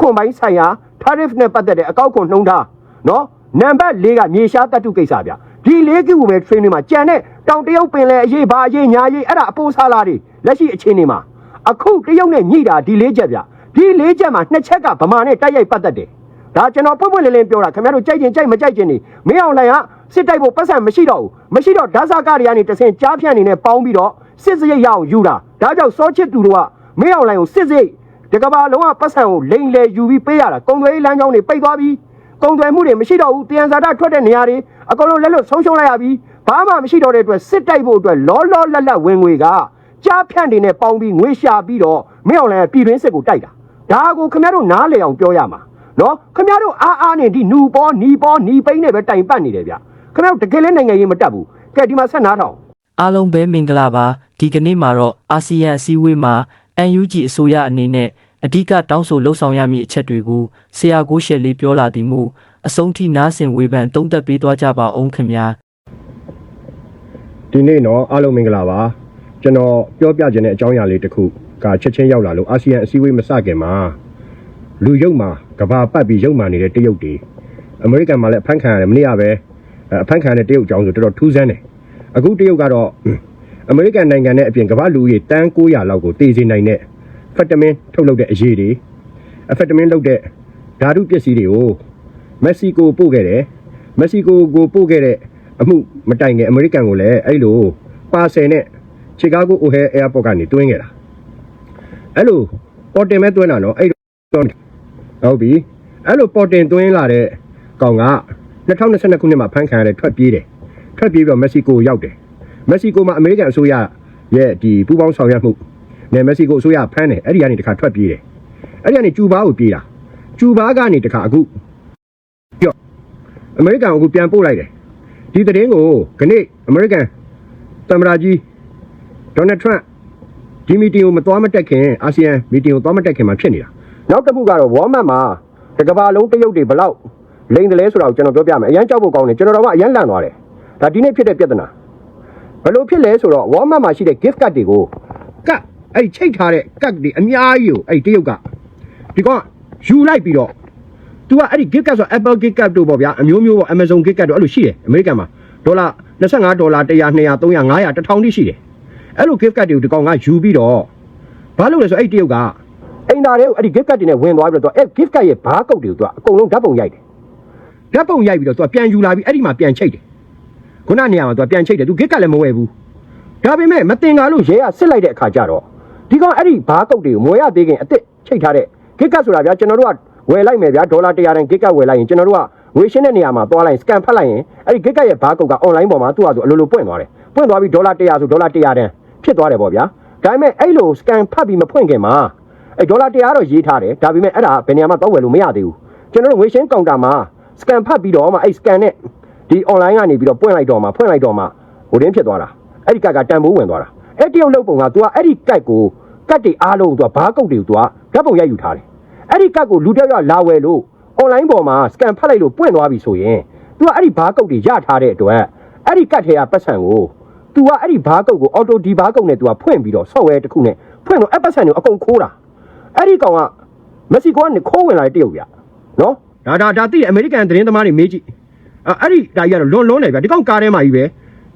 ခွန်ပိုင်းဆိုင်ရာ tariff နဲ့ပတ်သက်တဲ့အကောက်ခွန်နှုံးထားနော်နံပါတ်၄ကမြေရှားတတ်တုကိစ္စဗျဒီလေးခုပဲ training မှာကြံတဲ့တောင်တရုတ်ပင်လယ်အရေးဘာအရေးညာရေးအဲ့ဒါအပိုးစားလာတွေလက်ရှိအခြေအနေမှာအခုတရုတ်နဲ့ညှိတာဒီလေးချက်ဗျဒီလေးချက်မှာနှစ်ချက်ကဗမာနဲ့တိုက်ရိုက်ပတ်သက်တယ်ဒါကျွန်တော်ပွင့်ပွင့်လင်းလင်းပြောတာခင်ဗျားတို့ကြိုက်ရင်ကြိုက်မကြိုက်ရင်နေမင်းအောင်လှိုင်ကစစ်တိုက်ဖို့ပတ်စံမရှိတော့ဘူးမရှိတော့ဓာတ်စာကတွေကနေတဆင်ကြားဖြန့်နေနဲ့ပေါင်းပြီးတော့စစ်စရိတ်ရအောင်ယူတာဒါကြောင့်စောချစ်သူတို့ကမင်းအောင်လှိုင်ကိုစစ်စရိတ် ဒီကဘာလုံးဝပတ်စံကိုလိန်လေယူပြီးပေးရတာကုံသွေးလမ်းကြောင်းတွေပိတ်သွားပြီးကုံသွေးမှုတွေမရှိတော့ဘူးတယံဇာတထွက်တဲ့နေရာတွေအကုန်လုံးလက်လွတ်ဆုံးရှုံးလိုက်ရပြီးဘာမှမရှိတော့တဲ့အတွက်စစ်တိုက်ဖို့အတွက်လောလောလတ်လတ်ဝင်ငွေကကြားဖြန့်တွေနဲ့ပေါင်းပြီးငွေရှာပြီးတော့မင်းအောင်လှိုင်ကပြည်တွင်းစစ်ကိုတိုက်တာဒါကိုခင်ဗျားတို့နားလေအောင်ပြောရမှာနော်ခင်ဗျားတို့အားအားနဲ့ဒီနူပေါ်နီပေါ်နီပိန်းနဲ့ပဲတိုင်ပတ်နေတယ်ဗျခင်ဗျားတို့တကယ်လဲနိုင်ငံရေးမတက်ဘူးကဲဒီမှာဆက်နားထောင်အားလုံးပဲမင်္ဂလာပါဒီကနေ့မှာတော့အာဆီယံအစည်းအဝေးမှာ NUG အစိုးရအနေနဲ့ အဓိကတောင်းဆိုလှုပ်ဆောင်ရမည့်အချက်တွေကိုဆရာကိုရှယ်လေးပြောလာသည်မူအဆုံးထိနားဆင်ဝေဖန်သုံးသပ်ပေးသွားကြပါအောင်ခင်ဗျာဒီနေ့တော့အားလုံးမင်္ဂလာပါကျွန်တော်ပြောပြခြင်းတဲ့အကြောင်းအရာလေးတစ်ခုကချက်ချင်းရောက်လာလို့အာဆီယံအစည်းအဝေးမစခင်မှာလူရုပ်မှာကဘာပတ်ပြီးရုပ်မာနေတဲ့တရုတ်တွေအမေရိကန်မှာလည်းအဖမ်းခံရတယ်မနေ့ကပဲအဖမ်းခံရတဲ့တရုတ်အကြောင်းဆိုတော်တော်ထူးဆန်းတယ်အခုတရုတ်ကတော့အမေရိကန်နိုင်ငံနဲ့အပြင်ကမ္ဘာလူကြီးတန်း900လောက်ကိုတည်စေနိုင်တဲ့ ဖက်တမင်ထုတ်လုပ်တဲ့အရေးတွေအဖက်တမင်လုပ်တဲ့ဓာတုပစ္စည်းတွေကိုမက္ကဆီကိုပို့ခဲ့တယ်မက္ကဆီကိုကိုပို့ခဲ့တဲ့အမှုမတိုင်ခင်အမေရိကန်ကိုလည်းအဲ့လိုပါဆယ်နဲ့ချီကာဂိုအိုဟဲအဲယာပေါ့ကနေတွင်းခဲ့တာအဲ့လိုပေါ်တင်မဲ့တွင်းတာနော်အဲ့တော့ဟုတ်ပြီအဲ့လိုပေါ်တင်တွင်းလာတဲ့ကောင်က2022ခုနှစ်မှာဖမ်းခံရတဲ့ထွက်ပြေးတယ်ထွက်ပြေးပြီးတော့မက္ကဆီကိုရောက်တယ်မက္ကဆီကိုမှာအမေရိကန်အစိုးရရဲ့ဒီပူးပေါင်းဆောင်ရွက်မှု နဲ့မက္ကဆီကိုအစိုးရဖမ်းတယ်အဲ့ဒီကနေတခါထွက်ပြေးတယ်အဲ့ဒီကနေကျူဘားကိုပြေးတာကျူဘားကနေတခါအခုပြော့အမေရိကန်ကိုအခုပြန်ပို့လိုက်တယ်ဒီသတင်းကိုခဏအမေရိကန်သမ္မတကြီးဒေါ်နယ်ထရန့်ဒီမီတင်ကိုမသွားမတက်ခင်အာဆီယံမီတင်ကိုသွားမတက်ခင်မှာဖြစ်နေတာနောက်တစ်ခုကတော့ဝေါ်မတ်မှာတကဘာလုံးတရုတ်တွေဘလောက်လိန်တယ်လဲဆိုတာကိုကျွန်တော်ပြောပြမယ်အရန်ကြောက်ဖို့ကောင်းတယ်ကျွန်တော်တော့အရန်လန့်သွားတယ်ဒါဒီနေ့ဖြစ်တဲ့ပြဿနာဘယ်လိုဖြစ်လဲဆိုတော့ဝေါ်မတ်မှာရှိတဲ့ gift card တွေကိုကတ် အဲ့ဒီချိတ်ထားတဲ့ကတ်ဒီအများကြီးကိုအဲ့ဒီတရုတ်ကဒီကောင်ကယူလိုက်ပြီးတော့ तू ကအဲ့ဒီ gift card ဆို Apple gift card တို့ပေါ့ဗျာအမျိုးမျိုးပေါ့ Amazon gift card တို့အဲ့လိုရှိတယ်အမေရိကန်မှာဒေါ်လာ25ဒေါ်လာ100 200 300 500 1000တိရှိတယ်အဲ့လို gift card တွေကိုဒီကောင်ကယူပြီးတော့ဘာလုပ်လဲဆိုအဲ့ဒီတရုတ်က အိမ်သားတွေကိုအဲ့ဒီ gift card တွေနဲ့ဝင်သွားပြီးတော့အဲ့ gift card ရဲ့ဘားကုတ်တွေကိုသူကအကုန်လုံးဓာတ်ပုံရိုက်တယ် ဓာတ်ပုံရိုက်ပြီးတော့ तू ပြန်ယူလာပြီးအဲ့ဒီမှာပြန်ချိတ်တယ်ခုနနေရာမှာ तू ပြန်ချိတ်တယ် तू ဂစ်ကလည်းမဝယ်ဘူးဒါပေမဲ့မတင်ကားလို့ ရဲကစစ်လိုက်တဲ့အခါကျတော့ ဒီကောင်အဲ့ဒီဘားကုတ်တွေကိုမွေရသေးခင်အစ်စ်ချိတ်ထားတဲ့ gift card ဆိုတာဗျာကျွန်တော်တို့ကဝယ်လိုက်မယ်ဗျာဒေါ်လာ100တန် gift card ဝယ်လိုက်ရင်ကျွန်တော်တို့ကငွေရှင်းတဲ့နေရာမှာသွားလိုက် scan ဖတ်လိုက်ရင်အဲ့ဒီ gift card ရဲ့ဘားကုတ်က online ပေါ်မှာသူ့ဟာဆိုအလိုလိုပွင့်သွားတယ်ပွင့်သွားပြီးဒေါ်လာ100ဆိုဒေါ်လာ100တန်ဖြစ်သွားတယ်ပေါ့ဗျာဒါပေမဲ့အဲ့လို scan ဖတ်ပြီးမဖွင့်ခင်မှာအဲ့ဒေါ်လာ100တော့ရေးထားတယ်ဒါပေမဲ့အဲ့ဒါဘယ်နေရာမှာသွားဝယ်လို့မရသေးဘူးကျွန်တော်တို့ငွေရှင်းကောင်တာမှာ scan ဖတ်ပြီးတော့မှအဲ့ scan နဲ့ဒီ online ကနေပြီးတော့ပွင့်လိုက်တော့မှဖွင့်လိုက်တော့မှဟိုတင်းဖြစ်သွားတာအဲ့ဒီကတ်ကတန်ဖိုးဝင်သွားတာ အဲ့တရုတ်လုတ်ပုံက तू ကအဲ့ဒီကတ်ကိုကတ်တွေအားလုံး तू ကဘားကုတ်တွေကို तू ကဓာတ်ပုံရိုက်ယူထားတယ်အဲ့ဒီကတ်ကိုလူတစ်ယောက်လာဝယ်လို့ online ပေါ်မှာ scan ဖတ်လိုက်လို့ပွင့်သွားပြီဆိုရင် तू ကအဲ့ဒီဘားကုတ်တွေရထားတဲ့အတွက်အဲ့ဒီကတ်ထဲကပတ်စံကို तू ကအဲ့ဒီဘားကုတ်ကို auto ဒီဘားကုတ်နဲ့ तू ကဖွင့်ပြီးတော့ software တစ်ခုနဲ့ဖွင့်တော့အဲ့ပတ်စံတွေကိုအကုန်ခိုးတာအဲ့ဒီကောင်ကမက္ကဆီကိုကနေခိုးဝင်လာတဲ့တရုတ်ပြနော် ဒါဒါဒါသိတယ်အမေရိကန်သတင်းသမားတွေမေးကြည့်အဲ့အဲ့ဒီဒါကြီးကတော့လွန်လွန်နေဗျာဒီကောင်ကားထဲမှာကြီးပဲ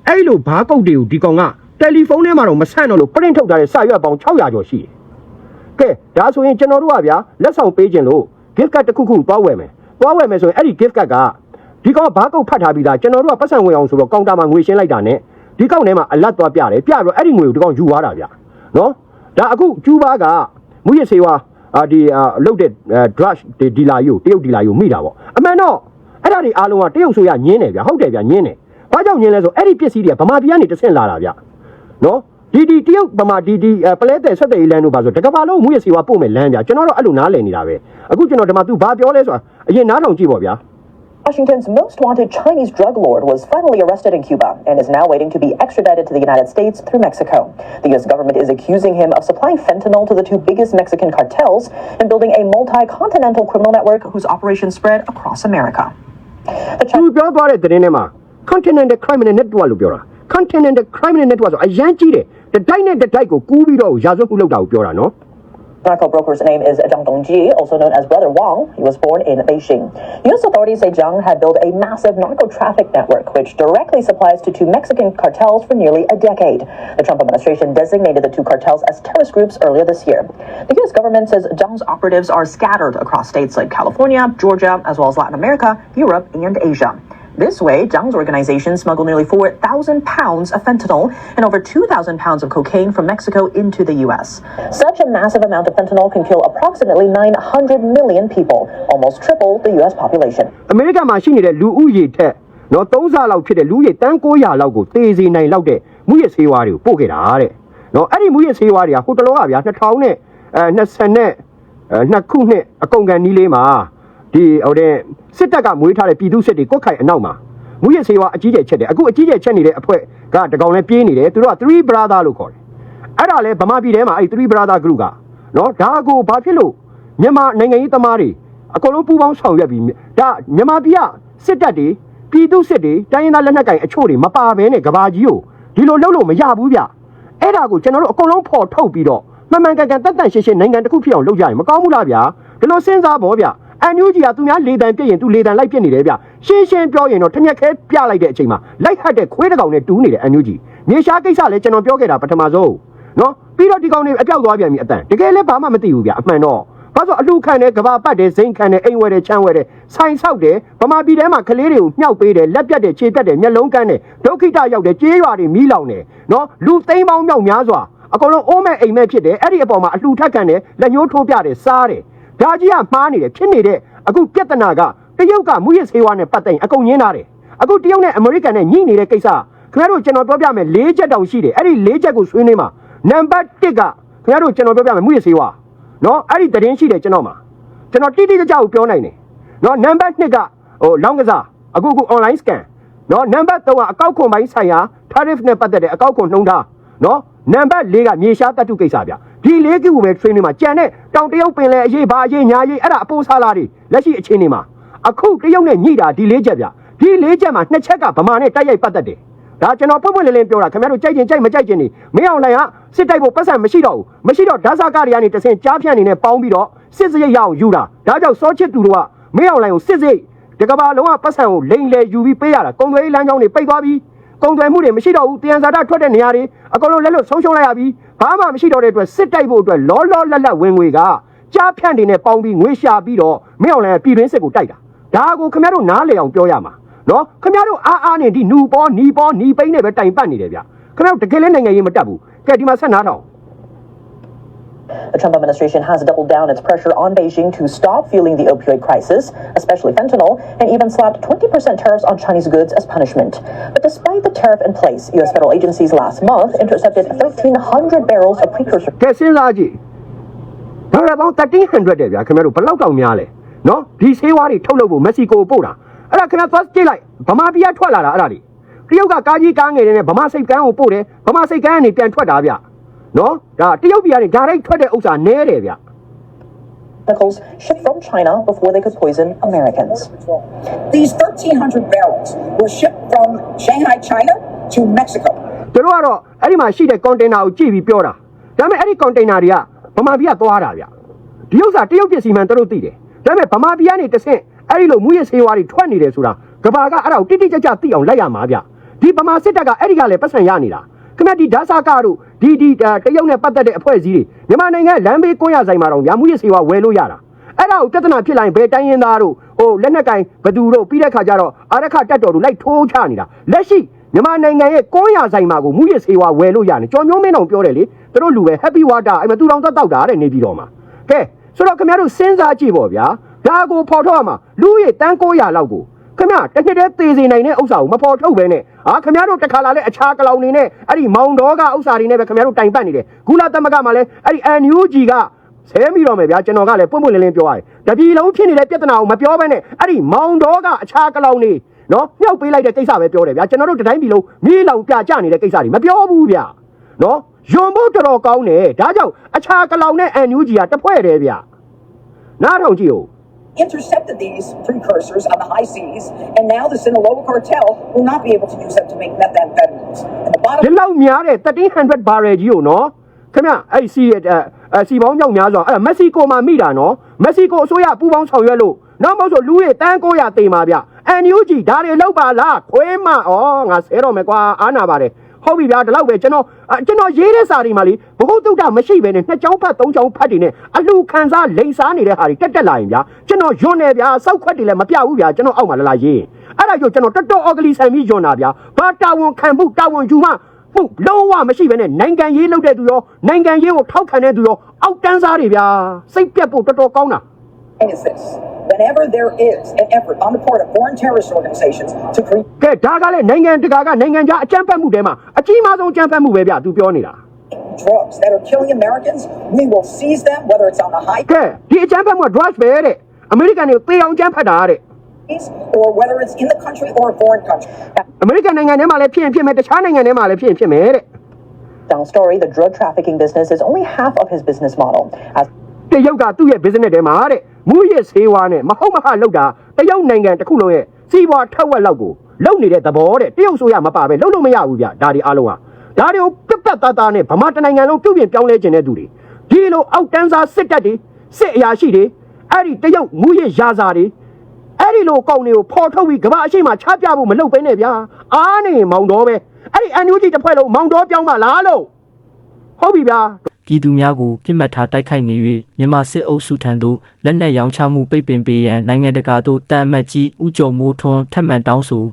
အဲ့လိုဘားကုတ်တွေကိုဒီကောင်က တယ်လီဖုန်းထဲမှာတော့မဆန့်တော့လို့ print ထုတ်ထားတဲ့စာရွက်ပေါင်း600ကျော်ရှိတယ်။ကဲဒါဆိုရင်ကျွန်တော်တို့ကဗျာလက်ဆောင်ပေးခြင်းလို့ gift card တစ်ခုခုသွားဝယ်မယ်။သွားဝယ်မယ်ဆိုရင်အဲ့ဒီ gift card ကဒီကောင်ကဘာကုတ်ဖတ်ထားပြီးသားကျွန်တော်တို့ကပတ်စံဝင်အောင်ဆိုတော့ကောင်တာမှာငွေရှင်းလိုက်တာနဲ့ဒီကောင်ထဲမှာအလတ်သွားပြတယ်ပြတော့အဲ့ဒီငွေကိုဒီကောင်ယူသွားတာဗျာ။နော်ဒါအခုကျူးဘာကမူရစေဝါအာဒီအာလုတ်တဲ့ drug ဒီလာယူတရုတ်ဒီလာယူမိတာပေါ့အမှန်တော့အဲ့ဒါတွေအားလုံးကတရုတ်ဆိုရညင်းတယ်ဗျာဟုတ်တယ်ဗျာညင်းတယ်ဘာကြောင့်ညင်းလဲဆိုအဲ့ဒီပစ္စည်းတွေကဗမာပြည်ကနေတဆင့်လာတာဗျာ နော်ဒီဒီတရုတ်ဗမာဒီဒီအဲပလဲတဲ့ဆက်တဲ့လမ်းတို့ပါဆိုတကဘာလုံးမူရစီဝါပို့မယ်လမ်းပြကျွန်တော်တို့အဲ့လိုနားလည်နေတာပဲအခုကျွန်တော်ဒီမှာ तू ဘာပြောလဲဆိုတာအရင်နားထောင်ကြည့်ပေါ့ဗျာ Washington's most wanted Chinese drug lord was finally arrested in Cuba and is now waiting to be extradited to the United States through Mexico. The U.S. government is accusing him of supplying fentanyl to the two biggest Mexican cartels and building a multi continental criminal network whose operations spread across America. The သူပြောသွားတဲ့သတင်းထဲမှာ Continental Criminal Network လို့ပြောတာ Continental Criminal Network ဆိုအရန်ကြီးတယ်တတိုက်နဲ့တတိုက်ကိုကူးပြီးတော့ရာဇဝတ်မှုလုပ်တာကိုပြောတာနော် Narco broker's name is Zhang Dongji, also known as Brother Wang. He was born in Beijing. U.S. authorities say Zhang had built a massive narco traffic network, which directly supplies to two Mexican cartels for nearly a decade. The Trump administration designated the two cartels as terrorist groups earlier this year. The U.S. government says Zhang's operatives are scattered across states like California, Georgia, as well as Latin America, Europe, and Asia. This way, Zhang's organization smuggled nearly 4,000 pounds of fentanyl and over 2,000 pounds of cocaine from Mexico into the U.S. Such a massive amount of fentanyl can kill approximately 900 million people, almost triple the U.S. population. အမေရိကန်မှာရှိနေတဲ့လူဦးရေထက်နော်3ဆလောက်ဖြစ်တဲ့လူဦးရေတန်း900လောက်ကိုတေးစေနိုင်လောက်တဲ့မူရစေဝါတွေကိုပို့ခဲ့တာတဲ့နော်အဲ့ဒီမူရစေဝါတွေကဟိုတလောကဗျာ2000နဲ့အဲ20နဲ့အဲနှစ်ခုနှစ်အကုန်ကန်နီးလေးမှာ ဒီဟိုတဲ့စစ်တပ်ကမွေးထားတဲ့ပြည်သူစစ်တွေကိုက်ခိုင်အနောက်မှာမူရစေဝါအကြီးကျယ်ချက်တယ်အခုအကြီးကျယ်ချက်နေတဲ့အဖွဲ့ကတကောင်လည်းပြေးနေတယ်သူတို့က3 brother လို့ခေါ်တယ်အဲ့ဒါလဲဗမာပြည်ထဲမှာအဲ့3 brother group ကနော်ဒါကိုဘာဖြစ်လို့မြန်မာနိုင်ငံရေးသမားတွေအကုန်လုံးပူးပေါင်းဆောင်ရွက်ပြီးဒါမြန်မာပြည်ကစစ်တပ်တွေပြည်သူစစ်တွေတိုင်းရင်းသားလက်နက်ကိုင်အချို့တွေမပါဘဲနဲ့ကဘာကြီးကိုဒီလိုလုပ်လို့မရဘူးဗျအဲ့ဒါကိုကျွန်တော်တို့အကုန်လုံးဖော်ထုတ်ပြီးတော့မှန်မှန်ကန်ကန်တက်တန့်ရှင်းရှင်းနိုင်ငံတစ်ခုဖြစ်အောင်လုပ်ကြရင်မကောင်းဘူးလားဗျာဒီလိုစဉ်းစားဖို့ဗျ အန်ယူဂျီကသူများလေတံပြည့်ရင်သူလေတံလိုက်ပြစ်နေတယ်ဗျရှင်းရှင်းပြောရင်တော့ထက်မြက်ခဲပြလိုက်တဲ့အချိန်မှာလိုက်ဟတ်တဲ့ခွေးတစ်ကောင်နဲ့တူးနေတယ်အန်ယူဂျီမြေရှားကိစ္စလည်းကျွန်တော်ပြောခဲ့တာပထမဆုံးနော်ပြီးတော့ဒီကောင်တွေအပြောက်သွားပြန်ပြီအတန်တကယ်လည်းဘာမှမသိဘူးဗျအမှန်တော့ဘာလို့အလူခံတယ်ကဘာပတ်တယ်ဇိမ်ခံတယ်အိမ်ဝဲတယ်ချမ်းဝဲတယ်ဆိုင်ဆောက်တယ်ဗမာပြည်ထဲမှာကလေးတွေကိုမြှောက်ပေးတယ်လက်ပြတ်တယ်ခြေပြတ်တယ်မျက်လုံးကန်းတယ်ဒုက္ခိတရောက်တယ်ကြေးရွာတွေမီးလောင်တယ်နော်လူသိန်းပေါင်းမြောက်များစွာအကုန်လုံးအိုးမဲ့အိမ်မဲ့ဖြစ်တယ်အဲ့ဒီအပေါ်မှာအလှထက်ခံတယ်လက်ညှိုးထိုးပြတယ်စားတယ် ဒါကြီးကမှားနေတယ်ဖြစ်နေတဲ့အခုပြဿနာကတရုတ်ကမူရစ်ဆေးဝါးနဲ့ပတ်သက်ရင်အကုန်ညင်းထားတယ်အခုတရုတ်နဲ့အမေရိကန်နဲ့ညှိနေတဲ့ကိစ္စခင်ဗျားတို့ကျွန်တော်ပြောပြမယ်၄ချက်တောင်ရှိတယ်အဲ့ဒီ၄ချက်ကိုဆွေးနွေးမှာနံပါတ်1ကခင်ဗျားတို့ကျွန်တော်ပြောပြမယ်မူရစ်ဆေးဝါးနော်အဲ့ဒီသတင်းရှိတယ်ကျွန်တော်မှာကျွန်တော်တိတိကျကျကိုပြောနိုင်တယ်နော်နံပါတ်2ကဟိုလောင်းကစားအခုအခု online scan နော်နံပါတ်3ကအကောက်ခွန်ပိုင်းဆိုင်ရာ tariff နဲ့ပတ်သက်တဲ့အကောက်ခွန်နှုံးထားနော်နံပါတ်4ကမြေရှားတပ်တုကိစ္စဗျ ဒီလေးခုကိုပဲ training မှာကြံတဲ့တောင်တရုတ်ပင်လယ်အရေးဘာအရေးညာရေးအဲ့ဒါအပိုးစားလာတွေလက်ရှိအခြေအနေမှာအခုတရုတ်နဲ့ညှိတာဒီလေးချက်ဗျဒီလေးချက်မှာနှစ်ချက်ကဗမာနဲ့တိုက်ရိုက်ပတ်သက်တယ်ဒါကျွန်တော်ပွင့်ပွင့်လင်းလင်းပြောတာခင်ဗျားတို့ကြိုက်ရင်ကြိုက်မကြိုက်ချင်နေမင်းအောင်လှိုင်ကစစ်တိုက်ဖို့ပတ်စံမရှိတော့ဘူးမရှိတော့ဓာတ်စာကတွေကနေတဆင်ကြားဖြန့်နေနဲ့ပေါင်းပြီးတော့စစ်စရိတ်ရအောင်ယူတာဒါကြောင့်စောချစ်သူတို့ကမင်းအောင်လှိုင်ကိုစစ်စရိတ်ဒီကဘာလုံးကပတ်စံကိုလိန်လေယူပြီးပေးရတာကုံသွေးလမ်းကြောင်းတွေပိတ်သွားပြီး ကုံသွေးမှုတွေမရှိတော့ဘူးတယံဇာတာထွက်တဲ့နေရာတွေအကုန်လုံးလက်လွတ်ဆုံးရှုံးလိုက်ရပြီးဘာမှမရှိတော့တဲ့အတွက်စစ်တိုက်ဖို့အတွက်လောလောလတ်လတ်ဝင်ငွေကကြားဖြန့်နေနဲ့ပေါင်းပြီးငွေရှာပြီးတော့မင်းအောင်လှိုင်ကပြည်တွင်းစစ်ကိုတိုက်တာဒါကိုခင်ဗျားတို့နားလေအောင်ပြောရမှာနော်ခင်ဗျားတို့အားအားနဲ့ဒီနူပေါ်နီပေါ်နီပိန်းနဲ့ပဲတိုင်ပတ်နေတယ်ဗျခင်ဗျားတို့တကယ်လဲနိုင်ငံရေးမတက်ဘူးကဲဒီမှာဆက်နားထောင် The Trump administration has doubled down its pressure on Beijing to stop fueling the opioid crisis, especially fentanyl, and even slapped 20% tariffs on Chinese goods as punishment. But despite the tariff in place, U.S. federal agencies last month intercepted 1,300 barrels of precursor ကဲစဉ်းစားကြည့်ဒေါ်လာပေါင်း1300တဲ့ဗျခင်ဗျားတို့ဘယ်လောက်တောင်များလဲနော်ဒီဆေးဝါးတွေထုတ်လုပ်ဖို့မက္ကဆီကိုပို့တာအဲ့ဒါခင်ဗျားသွားကြည့်လိုက်ဗမာပြည်ကထွက်လာတာအဲ့ဒါတွေတရုတ်ကကားကြီးကားငယ်တွေနဲ့ဗမာစိတ်ကန်းကိုပို့တယ်ဗမာစိတ်ကန်းကနေပြန်ထွက်တာဗျ နော်ဒါတရုတ်ပြည်ကနေဒါရိုက်ထွက်တဲ့ဥစ္စာနဲတယ်ဗျ chemicals shipped from China before they could poison Americans. These 1,300 barrels were shipped from Shanghai, China to Mexico. သူတို့ကတော့အဲ့ဒီမှာရှိတဲ့ကွန်တိန်နာကိုကြည့်ပြီးပြောတာဒါပေမဲ့အဲ့ဒီကွန်တိန်နာတွေကဗမာပြည်ကသွားတာဗျဒီဥစ္စာတရုတ်ပြည်စီမံသူတို့သိတယ်ဒါပေမဲ့ဗမာပြည်ကနေတဆင့်အဲ့ဒီလိုမူရစေးဝါးတွေထွက်နေတယ်ဆိုတာကဘာကအဲ့ဒါကိုတိတိကျကျသိအောင်လိုက်ရမှာဗျဒီဗမာစစ်တပ်ကအဲ့ဒီကလည်းပတ်စံရနေတာခင်ဗျဒီဓာတ်စာကတို့ ဒီဒီတရုတ်နဲ့ပတ်သက်တဲ့အဖွဲ့အစည်းတွေမြန်မာနိုင်ငံလမ်းဘေးကွန်းရဆိုင်မှာတော့ဗျာမူရစေးဝါးဝယ်လို့ရတာအဲ့ဒါကိုပြဿနာဖြစ်လာရင်ဘယ်တိုင်းရင်းသားတို့ဟိုလက်နက်ကင်ဘသူတို့ပြီးတဲ့ခါကျတော့အာရခတက်တော်တို့လိုက်ထိုးချနေတာလက်ရှိမြန်မာနိုင်ငံရဲ့ကွန်းရဆိုင်မှာကိုမူရစေးဝါဝယ်လို့ရတယ်ကြော်မျိုးမင်းအောင်ပြောတယ်လေသူတို့လူပဲ happy water အဲ့မှာသူတော်သက်တောက်တာတဲ့နေပြီးတော့မှာကဲဆိုတော့ခင်ဗျားတို့စဉ်းစားကြည့်ပေါ့ဗျာဒါကိုဖော်ထုတ်ရမှာလူရည်တန်း900လောက်ကိုခင်ဗျာတစ်နှစ်တည်းသေစေနိုင်တဲ့ဥစ္စာကိုမဖော်ထုတ်ပဲနဲ့ ဟာခင်ဗျားတို့တစ်ခါလာလဲအခြားကလောင်နေနဲ့အဲ့ဒီမောင်တော်ကဥစ္စာတွေနဲ့ပဲခင်ဗျားတို့တိုင်ပတ်နေတယ်ဂူလာသမဂမှာလဲအဲ့ဒီ NUG ကဆဲမိတော့မယ်ဗျာကျွန်တော်ကလည်းပွင့်ပွင့်လင်းလင်းပြောရတယ်တပြည်လုံးဖြစ်နေတဲ့ပြဿနာကိုမပြောဘဲနဲ့အဲ့ဒီမောင်တော်ကအခြားကလောင်နေနော်မြှောက်ပေးလိုက်တဲ့ကိစ္စပဲပြောတယ်ဗျာကျွန်တော်တို့တတိုင်းပြည်လုံးမီးလောင်ပြကြနေတဲ့ကိစ္စတွေမပြောဘူးဗျာနော်ယွန်ဖို့တော်တော်ကောင်းတယ်ဒါကြောင့်အခြားကလောင်နဲ့ NUG ကတဖွဲ့တယ်ဗျာနားထောင်ကြည့်ဦး Intercepted these precursors on the high seas, and now the Sinaloa cartel will not be able to use them to make methamphetamines. And the bottom ဒီလောက်များတဲ့1300 barrel ကြီးကိုနော်ခင်ဗျအဲ့စီအဲစီပေါင်းမြောက်များစွာအဲ့ဒါမက္ကဆီကိုမှာမိတာနော်မက္ကဆီကိုအစိုးရပူးပေါင်းဆောင်ရွက်လို့နောက်မဟုတ်ဆိုလူတွေတန်း900တိမ်ပါဗျ NUG ဒါတွေလောက်ပါလားခွေးမဩငါဆဲတော့မယ်ကွာအားနာပါတယ် ဟုတ်ပြီဗျာဒီလောက်ပဲကျွန်တော်အကျွန်တော်ရေးတဲ့စာတွေမှာလေဘုဟုတုဒ္ဒမရှိပဲနဲ့နှစ်ချောင်းဖတ်သုံးချောင်းဖတ်တွေနဲ့အလူခံစားလိန်စားနေတဲ့ဟာတွေတက်တက်လာရင်ဗျာကျွန်တော်ယွန်းနေဗျာစောက်ခွက်တွေလည်းမပြဘူးဗျာကျွန်တော်အောက်မှာလာလာရေးရင်အဲ့ဒါကြောင့်ကျွန်တော်တော်တော်အော်ဂလီဆန်ပြီးယွန်းတာဗျာဘာတာဝန်ခံမှုတာဝန်ယူမှဟုတ်လုံးဝမရှိပဲနဲ့နိုင်ငံရေးလုပ်တဲ့သူရောနိုင်ငံရေးကိုထောက်ခံတဲ့သူရောအောက်တန်းစားတွေဗျာစိတ်ပြက်ဖို့တော်တော်ကောင်းတာ is this. Whenever there is an effort on the part of foreign terrorist organizations to create ကဲဒါကလည်းနိုင်ငံတကာကနိုင်ငံခြားအကြမ်းဖက်မှုတဲမှာအကြီးမားဆုံးအကြမ်းဖက်မှုပဲဗျာသူပြောနေတာ drugs that are killing Americans, we will seize them, whether it's on the high ကဲဒီအကြမ်းဖက်မှုက drugs ပဲတဲ့အမေရိကန်တွေကိုသေအောင်ကြမ်းဖက်တာတဲ့ seas or whether it's in the country or a foreign country. အမေရိကန်နိုင်ငံထဲမှာလည်းဖြစ်ရင်ဖြစ်မယ်တခြားနိုင်ငံထဲမှာလည်းဖြစ်ရင်ဖြစ်မယ်တဲ့ Dong story, the drug trafficking business is only half of his business model. As တရုတ်ကသူ့ရဲ့ business ထဲမှာတဲ့ မူရစ်ဆေးဝါးနဲ့မဟုတ်မဟလောက်တာတရုတ်နိုင်ငံတစ်ခုလုံးရဲ့စီးပွားထက်ဝက်လောက်ကိုလုံနေတဲ့သဘောတဲ့တရုတ်ဆိုရမပါပဲလုံလို့မရဘူးဗျဒါဒီအားလုံးဟာဒါတွေကိုပြတ်ပြတ်သားသားနဲ့ဗမာတနိုင်ငံလုံးပြုတ်ပြင်ပြောင်းလဲခြင်းတဲ့သူတွေဒီလိုအောက်တန်းစားစစ်တပ်တွေစစ်အရာရှိတွေအဲ့ဒီတရုတ်မူရစ်ရာဇာတွေအဲ့ဒီလိုကောင်းတွေကိုဖော်ထုတ်ပြီးကမ္ဘာအရှိမချပြဖို့မလုပ်ဘဲနဲ့ဗျာအားနေမောင်တော်ပဲအဲ့ဒီ NUG တစ်ဖွဲ့လုံးမောင်တော်ပြောင်းပါလားလို့ ဟုတ်ပြီဗျာပြည်သူများကိုပြစ်မှတ်ထားတိုက်ခိုက်နေ၍မြန်မာစစ်အုပ်စုထံသို့လက်နက်ရောင်းချမှုပိတ်ပင်ပေးရန်နိုင်ငံတကာသို့တန်အမတ်ကြီးဦးကျော်မိုးထွန်းထပ်မံတောင်းဆို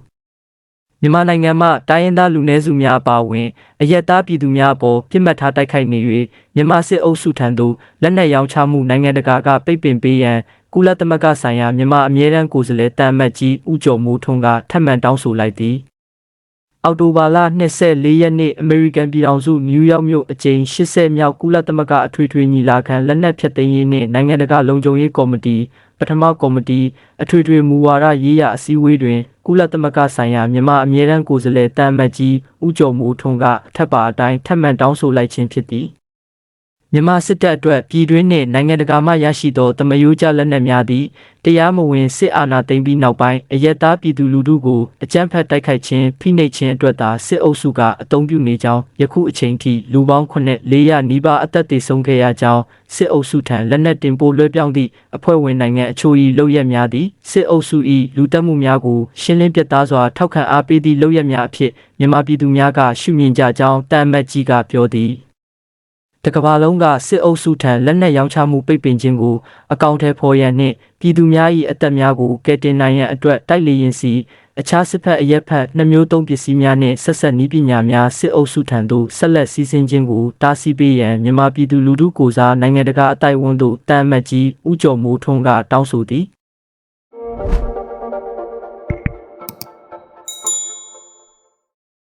မြန်မာနိုင်ငံမှတိုင်းရင်းသားလူနည်းစုများအပါအဝင်အရက်သားပြည်သူများအပေါ်ပြစ်မှတ်ထားတိုက်ခိုက်နေ၍မြန်မာစစ်အုပ်စုထံသို့လက်နက်ရောင်းချမှုနိုင်ငံတကာကပိတ်ပင်ပေးရန်ကုလသမဂ္ဂဆိုင်ရာမြန်မာအမြဲတမ်းကိုယ်စားလှယ်တန်အမတ်ကြီးဦးကျော်မိုးထွန်းကထပ်မံတောင်းဆိုလိုက်သည် အောက်တိုဘာလ24ရက်နေ့အမေရိကန်ပြည်ထောင်စုနယူးယောက်မြို့အကြိမ်80မြောက်ကုလသမဂ္ဂအထွေထွေညီလာခံလက်နက်ဖြတ်သိမ်းရေးနှင့်နိုင်ငံတကာလုံခြုံရေးကော်မတီပထမကော်မတီအထွေထွေမူဝါဒရေးရာအစည်းအဝေးတွင်ကုလသမဂ္ဂဆိုင်ရာမြန်မာအမြဲတမ်းကိုယ်စားလှယ်တန်မတ်ကြီးဦးကျော်မိုးထွန်းကထပ်ပါအတိုင်းထပ်မံတောင်းဆိုလိုက်ခြင်းဖြစ်သည် မြန်မာစစ်တပ်အတွက်ပြည်တွင်းနှင့်နိုင်ငံတကာမှရရှိသောတမယိုးကျလက်နက်များသည့်တရားမဝင်စစ်အာဏာသိမ်းပြီးနောက်ပိုင်းအရက်သားပြည်သူလူထုကိုအကြမ်းဖက်တိုက်ခိုက်ခြင်းဖိနှိပ်ခြင်းအတွက်သာစစ်အုပ်စုကအုံပြုနေကြောင်းယခုအချိန်ထိလူပေါင်း9400နီးပါးအသက်သေဆုံးခဲ့ရကြောင်းစစ်အုပ်စုထံလက်နက်တင်ပို့လွှဲပြောင်းသည့်အဖွဲ့ဝင်နိုင်ငံအချို့၏လုပ်ရက်များသည်စစ်အုပ်စု၏လူတက်မှုများကိုရှင်းလင်းပြတ်သားစွာထောက်ခံအားပေးသည့်လုပ်ရက်များအဖြစ်မြန်မာပြည်သူများကရှုမြင်ကြကြောင်းတန်မတ်ကြီးကပြောသည် တကဘာလုံးကစစ်အုပ်စုထံလက်နက်ရောင်းချမှုပိတ်ပင်ခြင်းကိုအကောင့်ထဲဖော်ရန်နှင့်ပြည်သူများ၏အသက်များကိုကယ်တင်နိုင်ရန်အတွက်တိုက်လေရင်စီအခြားစစ်ဖက်အရက်ဖက်နှမျိုးသုံးပစ္စည်းများနှင့်ဆက်ဆက်နည်းပညာများစစ်အုပ်စုထံသို့ဆက်လက်စီးဆင်းခြင်းကိုတားဆီးပေးရန်မြန်မာပြည်သူလူထုကိုစားနိုင်ငံတကာအတိုင်းအဝန်သို့တန်အမတ်ကြီးဦးကျော်မိုးထွန်းကတောင်းဆိုသည်